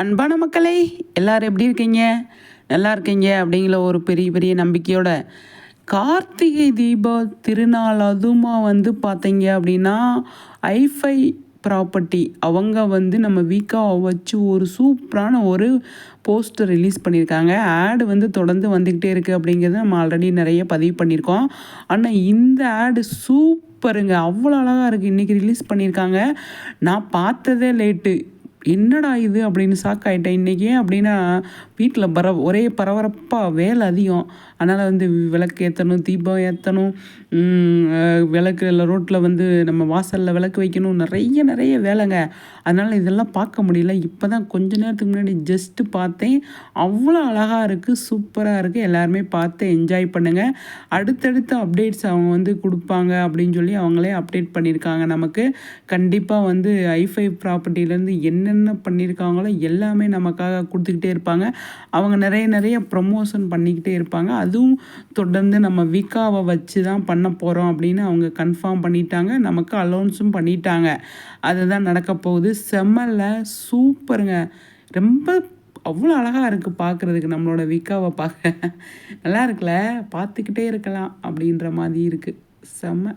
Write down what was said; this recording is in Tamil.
அன்பான மக்களே எல்லாரும் எப்படி இருக்கீங்க? நல்லா இருக்கீங்க அப்படிங்கிற ஒரு பெரிய பெரிய நம்பிக்கையோட கார்த்திகை தீப திருநாள் அதுமா வந்து பார்த்தீங்க அப்படின்னா ஐஃபை ப்ராப்பர்ட்டி. அவங்க வந்து நம்ம வீக்காக வச்சு ஒரு சூப்பரான ஒரு போஸ்டர் ரிலீஸ் பண்ணியிருக்காங்க. ஆடு வந்து தொடர்ந்து வந்துக்கிட்டே இருக்குது அப்படிங்கிறது நம்ம ஆல்ரெடி நிறைய பதிவு பண்ணியிருக்கோம். ஆனால் இந்த ஆடு சூப்பருங்க. அவ்வளோ அழகாக இருக்குது இன்றைக்கி ரிலீஸ் பண்ணியிருக்காங்க. நான் பார்த்ததே லேட்டு. என்னடா இது அப்படின்னு ஷாக் ஆகிட்டேன் இன்றைக்கி அப்படின்னா வீட்டில் பர ஒரே பரபரப்பாக வேலை அதிகம். அதனால் வந்து விளக்கு ஏற்றணும் தீபம் ஏற்றணும் விளக்கு இல்லை ரோட்டில் வந்து நம்ம வாசலில் விளக்கு வைக்கணும். நிறைய நிறைய வேலைங்க. அதனால் இதெல்லாம் பார்க்க முடியல. இப்போ தான் கொஞ்ச நேரத்துக்கு முன்னாடி ஜஸ்ட்டு பார்த்தேன். அவ்வளோ அழகாக இருக்குது சூப்பராக இருக்குது எல்லாருமே பார்த்து என்ஜாய் பண்ணுங்கள் அடுத்தடுத்த அப்டேட்ஸ் அவங்க வந்து கொடுப்பாங்க அப்படின்னு சொல்லி அவங்களே அப்டேட் பண்ணியிருக்காங்க நமக்கு. கண்டிப்பாக வந்து ஐஃபை ப்ராப்பர்ட்டிலேருந்து என்னென்ன பண்ணியிருக்காங்களோ எல்லாமே நமக்காக கொடுத்துக்கிட்டே இருப்பாங்க. அவங்க நிறைய நிறைய ப்ரமோஷன் பண்ணிக்கிட்டே இருப்பாங்க. அதுவும் தொடர்ந்து நம்ம விகாவை வச்சு தான் பண்ண போகிறோம் அப்படின்னு அவங்க கன்ஃபார்ம் பண்ணிட்டாங்க. நமக்கு அலௌன்ஸும் பண்ணிட்டாங்க. அதுதான் நடக்க போகுது. செம்மல்ல சூப்பருங்க ரொம்ப அவ்வளோ அழகாக இருக்குது பார்க்குறதுக்கு நம்மளோட விக்காவை பார்க்க நல்லா இருக்குல்ல? பார்த்துக்கிட்டே இருக்கலாம் அப்படின்ற மாதிரி இருக்குது செம்ம